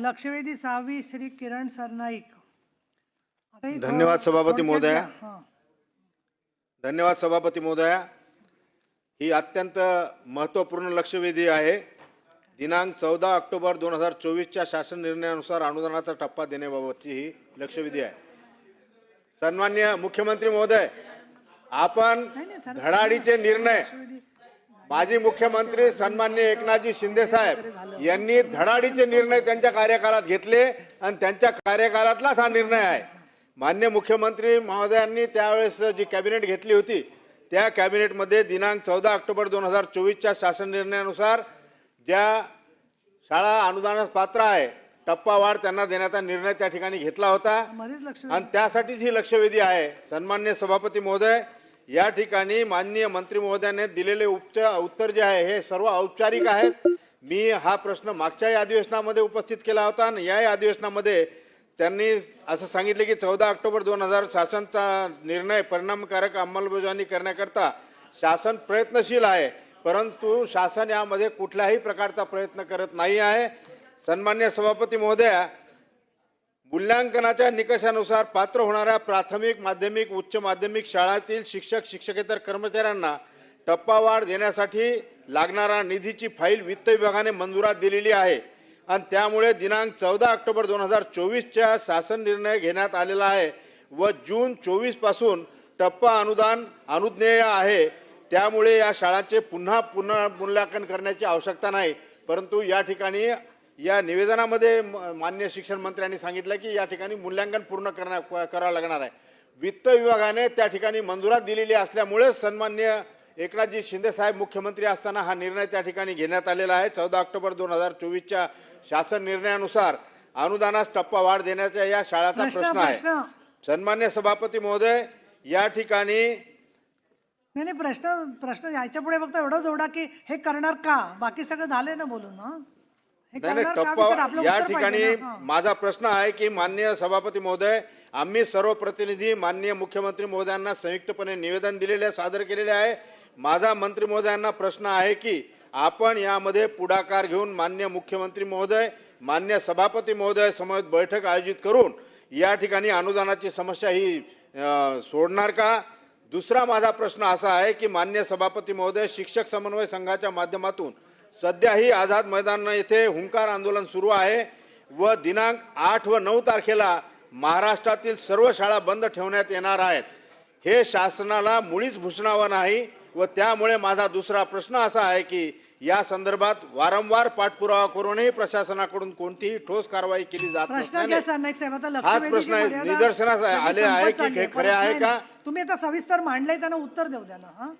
लक्षवेधी सहावी श्री किरण सरनाईक. धन्यवाद सभापती महोदया. धन्यवाद सभापती महोदया. ही अत्यंत महत्त्वपूर्ण लक्षवेधी आहे. दिनांक चौदा ऑक्टोबर दोन हजार चोवीसच्या शासन निर्णयानुसार अनुदानाचा टप्पा देण्याबाबतची ही लक्षवेधी आहे. सन्मान्य मुख्यमंत्री महोदय आपण. धडाडीचे निर्णय माजी मुख्यमंत्री सन्मान्य एकनाथजी शिंदे साहेब यांनी धडाडीचे निर्णय त्यांच्या कार्यकाळात घेतले आणि त्यांच्या कार्यकाळातलाच हा निर्णय आहे. मान्य मुख्यमंत्री महोदयांनी त्यावेळेस जी कॅबिनेट घेतली होती त्या कॅबिनेटमध्ये दिनांक चौदा ऑक्टोबर दोन हजार चोवीसच्या शासन निर्णयानुसार ज्या शाळा अनुदानास पात्र आहे टप्पावाढ त्यांना देण्याचा निर्णय त्या ठिकाणी घेतला होता. आणि त्यासाठीच ही लक्षवेधी आहे. सन्मान्य सभापती महोदय या ठिकाणी माननीय मंत्री महोदयाने दिलेले उपत उत्तर जे आहे हे सर्व औपचारिक आहेत. मी हा प्रश्न मागच्याही अधिवेशनामध्ये उपस्थित केला होता आणि याही अधिवेशनामध्ये त्यांनी असं सांगितले की चौदा ऑक्टोबर दोन हजार शासनचा निर्णय परिणामकारक अंमलबजावणी करण्याकरता शासन प्रयत्नशील आहे परंतु शासन यामध्ये कुठल्याही प्रकारचा प्रयत्न करत नाही आहे. सन्मान्य सभापती महोदया मूल्यांकनाच्या निकषानुसार पात्र होणाऱ्या प्राथमिक माध्यमिक उच्च माध्यमिक शाळातील शिक्षक शिक्षकेतर कर्मचाऱ्यांना टप्पावाढ देण्यासाठी लागणारा निधीची फाईल वित्त विभागाने मंजुरात दिलेली आहे. आणि त्यामुळे दिनांक चौदा ऑक्टोबर दोन हजार चोवीसच्या शासन निर्णय घेण्यात आलेला आहे व जून चोवीसपासून टप्पा अनुदान अनुज्ञेय आहे. त्यामुळे या शाळांचे पुन्हा पुनर्मूल्यांकन करण्याची आवश्यकता नाही. परंतु या ठिकाणी या निवेदनामध्ये मान्य शिक्षण मंत्र्यांनी सांगितलं की या ठिकाणी मूल्यांकन पूर्ण करण्या करावं लागणार आहे. वित्त विभागाने त्या ठिकाणी मंजुरात दिलेली असल्यामुळे सन्मान्य एकनाथजी शिंदे साहेब मुख्यमंत्री असताना हा निर्णय त्या ठिकाणी घेण्यात आलेला आहे. चौदा ऑक्टोबर दोन हजार चोवीसच्या शासन निर्णयानुसार अनुदानास टप्पा वाढ देण्याच्या या शाळाचा प्रश्न आहे. सन्मान्य सभापती महोदय या ठिकाणी नाही नाही प्रश्न प्रश्न याच्यापुढे फक्त एवढं जोडा की हे करणार का? बाकी सगळं झालंय ना बोलून नाही नाही टप्पा या ठिकाणी. माझा प्रश्न आहे की माननीय सभापती महोदय आम्ही सर्व प्रतिनिधी माननीय मुख्यमंत्री महोदयांना संयुक्तपणे निवेदन दिलेले सादर केलेले आहे. माझा मंत्री महोदयांना प्रश्न आहे की आपण यामध्ये पुढाकार घेऊन मान्य मुख्यमंत्री महोदय मान्य सभापती महोदय समवेत बैठक आयोजित करून या ठिकाणी अनुदानाची समस्या ही सोडणार का? दुसरा माझा प्रश्न असा आहे की मान्य सभापती महोदय शिक्षक समन्वय संघाच्या माध्यमातून सध्याही आझाद मैदान येथे हुंकार आंदोलन सुरू आहे व दिनांक आठ व नऊ तारखेला महाराष्ट्रातील सर्व शाळा बंद ठेवण्यात येणार आहेत. हे शासनाला मुळीच भूषणावं नाही व त्यामुळे माझा दुसरा प्रश्न असा आहे की या संदर्भात वारंवार पाठपुरावा करूनही प्रशासनाकडून कोणतीही ठोस कारवाई केली जात हाच लक्षवेधीची प्रश्न आहे. निदर्शनास आले आहे की हे. खरे आहे नाही, का? नाही. तुम्ही आता सविस्तर मांडलंय त्यांना उत्तर देऊ द्या ना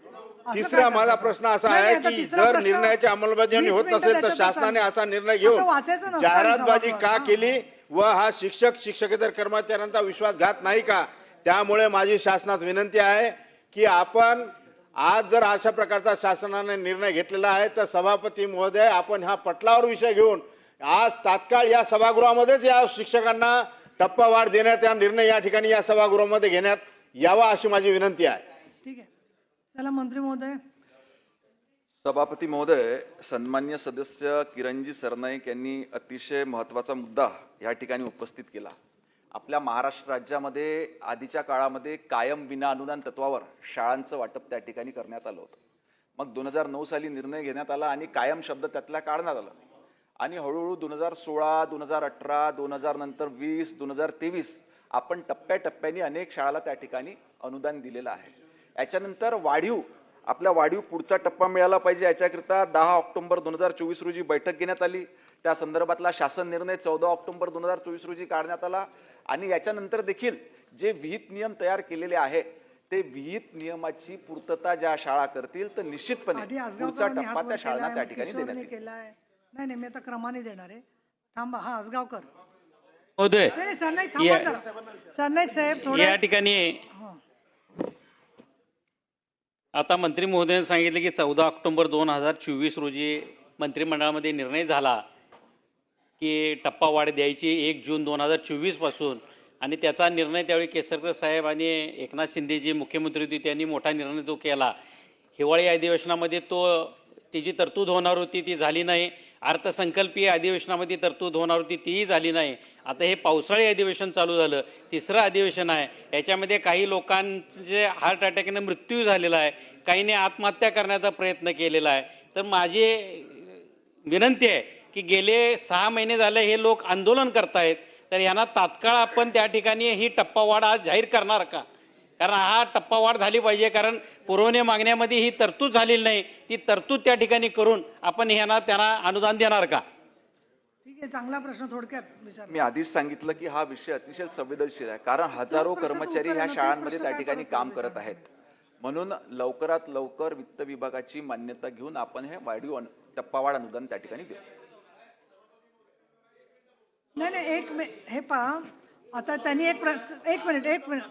तिसरा माझा? प्रश्न असा नाही, आहे नाही, की जर निर्णयाची अंमलबजावणी होत नसेल तर शासनाने. असा निर्णय घेऊन जाहिरातबाजी का. केली व हा शिक्षक शिक्षकेतर कर्मचाऱ्यांचा विश्वासघात नाही का त्यामुळे माझी शासनास विनंती आहे की आपण आज जर अशा प्रकारचा शासनाने निर्णय घेतलेला आहे तर सभापती महोदय आपण हा पटलावर विषय घेऊन आज तात्काळ या सभागृहामध्येच या शिक्षकांना टप्पा वाढ देण्यात या निर्णय या ठिकाणी या सभागृहामध्ये घेण्यात यावा अशी माझी विनंती आहे. ठीक आहे. चला मंत्री महोदय. सभापती महोदय सन्मान्य सदस्य किरणजी सरनाईक यांनी अतिशय महत्त्वाचा मुद्दा या ठिकाणी उपस्थित केला. आपल्या महाराष्ट्र राज्यामध्ये आधीच्या काळामध्ये कायम विना अनुदान तत्वावर शाळांचं वाटप त्या ठिकाणी करण्यात आलं होतं. मग दोन हजार नऊ साली निर्णय घेण्यात आला आणि कायम शब्द त्यातला काढण्यात आला. आणि हळूहळू दोन हजार सोळा दोन हजार अठरा दोन हजार नंतर वीस दोन हजार तेवीस आपण टप्प्याटप्प्याने अनेक शाळाला त्या ठिकाणी अनुदान दिलेलं आहे. याच्यानंतर वाढीव आपल्या वाढीव पुढचा टप्पा मिळाला पाहिजे. याच्याकरिता दहा ऑक्टोबर दोन हजार चोवीस रोजी बैठक घेण्यात आली. त्या संदर्भातला शासन निर्णय चौदा ऑक्टोबर दोन हजार चोवीस रोजी काढण्यात आला. आणि याच्यानंतर देखील जे विहित नियम तयार केलेले आहे ते विहित नियमाची पूर्तता ज्या शाळा करतील तर निश्चितपणे पुढचा टप्पा त्या शाळांना त्या ठिकाणी देण्यात नाही नाही मी आता क्रमाने देणार आहे. थांबा हा आसगावकर महोदय नाही नाही सरनाईक सरनाईक साहेब थोडं या ठिकाणी. आता मंत्री महोदयांनी सांगितले की चौदा ऑक्टोबर दोन हजार चोवीस रोजी मंत्रिमंडळामध्ये निर्णय झाला की टप्पा वाढ द्यायची एक जून दोन हजार चोवीसपासून आणि त्याचा निर्णय त्यावेळी केसरकर साहेब आणि एकनाथ शिंदे जे मुख्यमंत्री होते त्यांनी मोठा निर्णय तो केला. हिवाळी अधिवेशनामध्ये तो तिची तरतूद होणार होती ती झाली नाही. अर्थसंकल्पीय अधिवेशनामध्ये तरतूद होणार होती तीही झाली नाही. आता हे पावसाळी अधिवेशन चालू झालं तिसरं अधिवेशन आहे. याच्यामध्ये काही लोकांचे हार्ट अटॅकने मृत्यू झालेला आहे. काहीने आत्महत्या करण्याचा प्रयत्न केलेला आहे. तर माझी विनंती आहे की गेले सहा महिने झाले हे लोक आंदोलन करतायत तर यांना तात्काळ आपण त्या ठिकाणी ही टप्पावाढ आज जाहीर करणार का? कारण हा टप्पावाढ झाली पाहिजे कारण पुरवणी मागण्यामध्ये ही तरतूद झालेली नाही. ती तरतूद त्या ठिकाणी करून आपण यांना त्यांना अनुदान देणार का? ठीक आहे चांगला प्रश्न थोडक्यात विचार मी आधीच सांगितलं की हा विषय अतिशय संवेदनशील आहे कारण हजारो कर्मचारी ह्या शाळांमध्ये त्या ठिकाणी काम करत आहेत. म्हणून लवकरात लवकर वित्त विभागाची मान्यता घेऊन आपण हे वाढीव टप्पावाढ अनुदान त्या ठिकाणी देऊ. नाही नाही एक हे पहा आता त्यांनी एक प्र एक मिनिट एक मिनिट.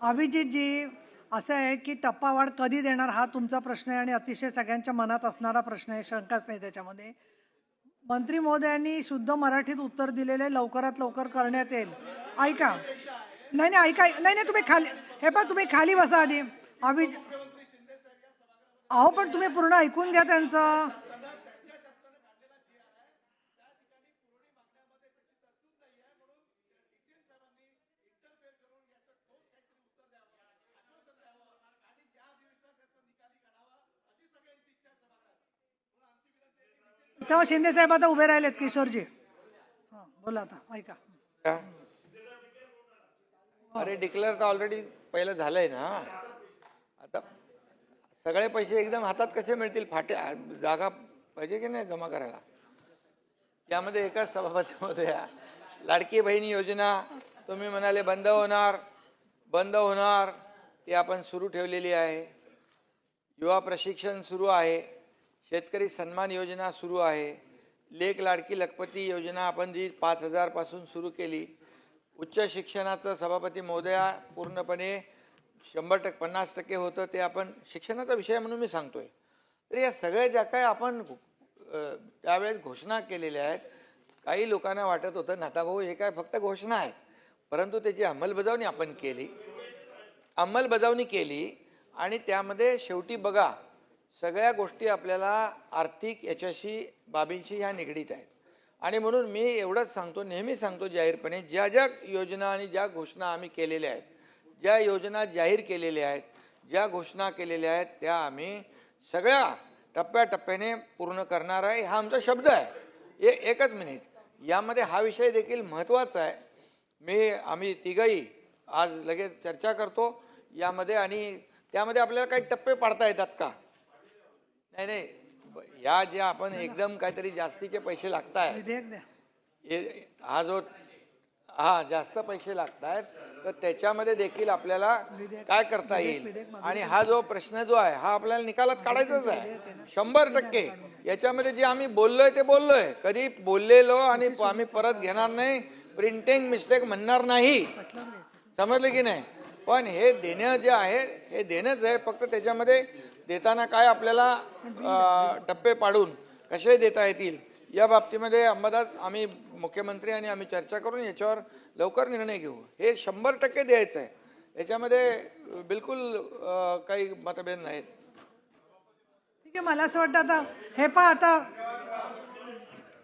अभिजितजी असं आहे की टप्पावाढ कधी देणार हा तुमचा प्रश्न आहे आणि अतिशय सगळ्यांच्या मनात असणारा प्रश्न आहे शंकाच नाही त्याच्यामध्ये. मंत्री महोदयांनी शुद्ध मराठीत उत्तर दिलेले लवकरात लवकर करण्यात येईल. ऐका. नाही नाही ऐका. नाही नाही तुम्ही खाली हे पण तुम्ही खाली बसा आधी. अभिजित अहो पण तुम्ही पूर्ण ऐकून घ्या त्यांचं. तेव्हा शिंदे साहेब आता उभे राहिलेत किशोरजी. हा बोला आता ऐका. का? अरे डिक्लेअर तर ऑलरेडी पहिलं झालंय ना. आता सगळे पैसे एकदम हातात कसे मिळतील? फाटे जागा पाहिजे की नाही जमा करायला? यामध्ये एकाच सभापतीमध्ये लाडकी बहीण योजना तुम्ही म्हणाले बंद होणार बंद होणार ती आपण सुरू ठेवलेली आहे. युवा प्रशिक्षण सुरू आहे. शेतकरी सन्मान योजना सुरू आहे. लेख लाडकी लखपती योजना आपण जी पाच हजारपासून सुरू केली. उच्च शिक्षणाचं सभापती महोदया पूर्णपणे शंभर टक्के पन्नास टक्के होतं ते आपण शिक्षणाचा विषय म्हणून मी सांगतो आहे तर या सगळ्या ज्या काय आपण त्यावेळेस घोषणा केलेल्या आहेत काही लोकांना वाटत होतं नाताभाऊ हे काय फक्त घोषणा आहे परंतु त्याची अंमलबजावणी आपण केली. अंमलबजावणी केली आणि त्यामध्ये शेवटी बघा सगळ्या गोष्टी आपल्याला आर्थिक याच्याशी बाबींशी ह्या निगडीत आहेत. आणि म्हणून मी एवढंच सांगतो नेहमी सांगतो जाहीरपणे ज्या ज्या योजना आणि ज्या घोषणा आम्ही केलेल्या आहेत ज्या योजना जाहीर केलेल्या आहेत ज्या घोषणा केलेल्या आहेत त्या आम्ही सगळ्या टप्प्याटप्प्याने पूर्ण करणार आहे. हा आमचा शब्द आहे. ए एकच मिनिट. यामध्ये हा विषय देखील महत्त्वाचा आहे. मी आम्ही तिघही आज लगेच चर्चा करतो. यामध्ये आणि त्यामध्ये आपल्याला काही टप्पे पाडता येतात का? नाही नाही. या ज्या आपण एकदम काहीतरी जास्तीचे पैसे लागतायत विधेयक द्या हे हा जो हा जास्त पैसे लागत आहेत तर त्याच्यामध्ये देखील आपल्याला काय करता येईल? आणि हा जो प्रश्न जो आहे हा आपल्याला निकालात काढायचाच आहे. शंभर टक्के. याच्यामध्ये जे आम्ही बोललोय ते बोललोय. कधी बोललेलो आणि आम्ही परत घेणार नाही प्रिंटिंग मिस्टेक म्हणणार नाही. समजलं की नाही? पण हे देणं जे आहे हे देणंच आहे. फक्त त्याच्यामध्ये देताना काय आपल्याला टप्पे पाडून कसे देता येतील या बाबतीमध्ये अंबादास आम्ही मुख्यमंत्री आणि आम्ही चर्चा करून याच्यावर लवकर निर्णय घेऊ. हे शंभर टक्के द्यायचं आहे. याच्यामध्ये बिलकुल काही मतभेद नाहीत. ठीक आहे मला असं वाटतं आता हे पहा आता.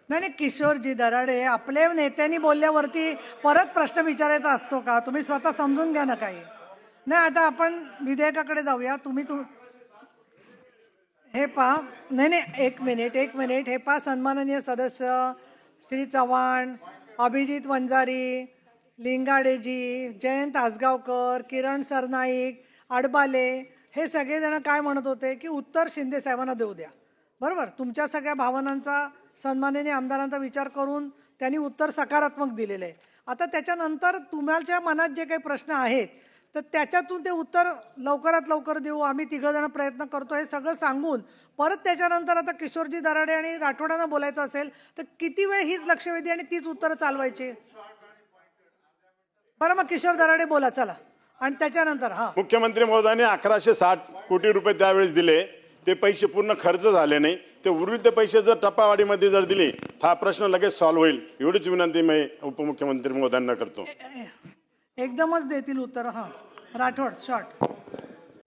नाही नाही किशोरजी दराडे आपले नेत्यांनी बोलल्यावरती परत प्रश्न विचारायचा असतो का? तुम्ही स्वतः समजून घ्या ना काही. नाही आता आपण विधेयकाकडे जाऊया. तुम्ही तुम हे पहा. नाही नाही एक मिनिट एक मिनिट. हे पहा सन्माननीय सदस्य श्री चव्हाण अभिजित वंजारी लिंगाडेजी जयंत आसगावकर किरण सरनाईक अडबाले हे सगळेजण काय म्हणत होते की उत्तर शिंदे साहेबांना देऊ द्या. बरोबर? तुमच्या सगळ्या भावनांचा सन्मानाने आमदारांचा विचार करून त्यांनी उत्तर सकारात्मक दिलेलं. आहे आता त्याच्यानंतर तुम्हाला मनात जे काही प्रश्न आहेत तर त्याच्यातून ते उत्तर लवकरात लवकर देऊ. आम्ही तिघंजण प्रयत्न करतो हे सगळं सांगून. परत त्याच्यानंतर आता किशोरजी दराडे आणि राठोडांना बोलायचं असेल तर किती वेळ हीच लक्षवेधी आणि तीच उत्तरं चालवायची? बरं मग किशोर दराडे बोला चला. आणि त्याच्यानंतर हा. मुख्यमंत्री महोदयाने अकराशे साठ कोटी रुपये त्यावेळेस दिले. ते पैसे पूर्ण खर्च झाले नाही. ते उर्वरित पैसे जर टप्पावाढीमध्ये जर दिले तर हा प्रश्न लगेच सॉल्व्ह होईल. एवढीच विनंती मी उपमुख्यमंत्री महोदयांना करतो. एकदमच देतील उत्तर हा. राठोड शॉर्ट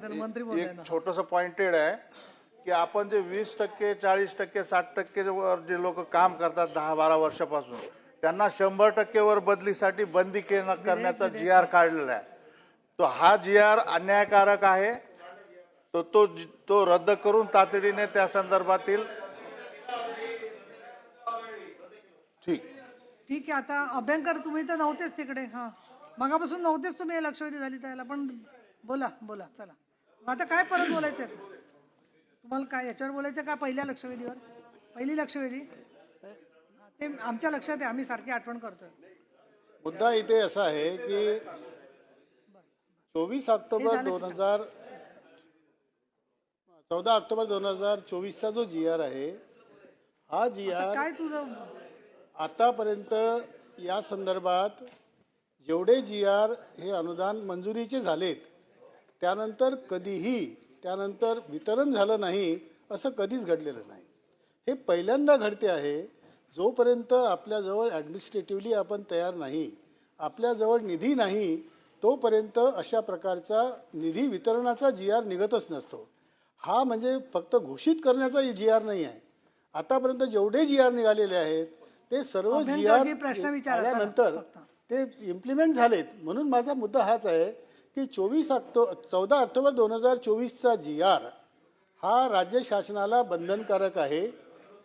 तर मंत्री एक छोटंसं पॉइंटेड आहे की आपण जे वीस टक्के चाळीस टक्के साठ टक्के वर जे लोक काम करतात दहा बारा वर्षापासून त्यांना शंभर टक्के वर बदलीसाठी बंदी करण्याचा जी आर काढलेला आहे. तो हा जी आर अन्यायकारक आहे. तो तो तो रद्द करून तातडीने त्या संदर्भातील ठीक. ठीक आहे आता अभ्यंकर तुम्ही तर नव्हतेच तिकडे हां. मगापासून नव्हतेच तुम्ही लक्षवेधी झाली त्याला पण बोला बोला चला. मग आता काय परत बोलायचं आहे? तुम्हाला काय याच्यावर बोलायचं का पहिल्या लक्षवेधीवर? पहिली लक्षवेधी? ते आमच्या लक्षात आहे आम्ही सारखी आठवण करतोय. मुद्दा इथे असा आहे की चोवीस ऑक्टोबर दोन हजार चौदा ऑक्टोबर दोन हजार चोवीसचा जो जी आर आहे हा जी आर काय तुझं? आतापर्यंत या संदर्भात जेवढे जी आर हे अनुदान मंजुरीचे झालेत त्यानंतर कधीही त्यानंतर वितरण झालं नाही असं कधीच घडलेलं नाही. हे पहिल्यांदा घडते आहे जोपर्यंत आपल्याजवळ ॲडमिनिस्ट्रेटिव्हली आपण तयार नाही आपल्याजवळ निधी नाही तोपर्यंत अशा प्रकारचा निधी वितरणाचा जी आर निघतच नसतो. हा म्हणजे फक्त घोषित करण्याचा जी आर नाही आहे. आतापर्यंत जेवढे जी आर निघालेले आहेत ते सर्व जी आर अभ्यंकरजी प्रश्न विचारा चला, आल्यानंतर फक्त. ते इम्प्लिमेंट झालेत. म्हणून माझा मुद्दा हाच आहे की चोवीस ऑक्टो चौदा ऑक्टोबर दोन हजार चोवीसचा जी आर हा राज्य शासनाला बंधनकारक आहे.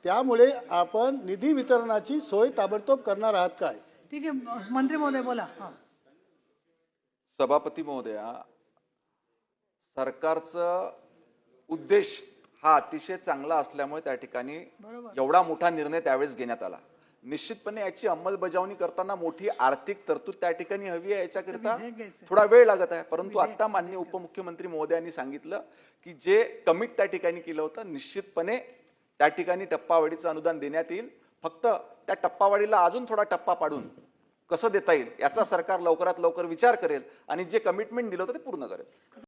त्यामुळे आपण निधी वितरणाची सोय ताबडतोब करणार आहात काय? ठीक आहे. मंत्री महोदय बोला. हां. सभापती महोदया सरकारचा उद्देश हा अतिशय चांगला असल्यामुळे त्या ठिकाणी एवढा मोठा निर्णय त्यावेळेस घेण्यात आला. निश्चितपणे याची अंमलबजावणी करताना मोठी आर्थिक तरतूद त्या ठिकाणी हवी आहे याच्याकरिता. थोडा वेळ लागत आहे. परंतु आता माननीय उपमुख्यमंत्री महोदयांनी सांगितलं की जे कमिट त्या ठिकाणी केलं होतं निश्चितपणे त्या ठिकाणी टप्पावाढीचं अनुदान देण्यात येईल. फक्त त्या टप्पावाढीला अजून थोडा टप्पा पाडून कसं देता येईल याचा सरकार लवकरात लवकर विचार करेल आणि जे कमिटमेंट दिलं होतं ते पूर्ण करेल.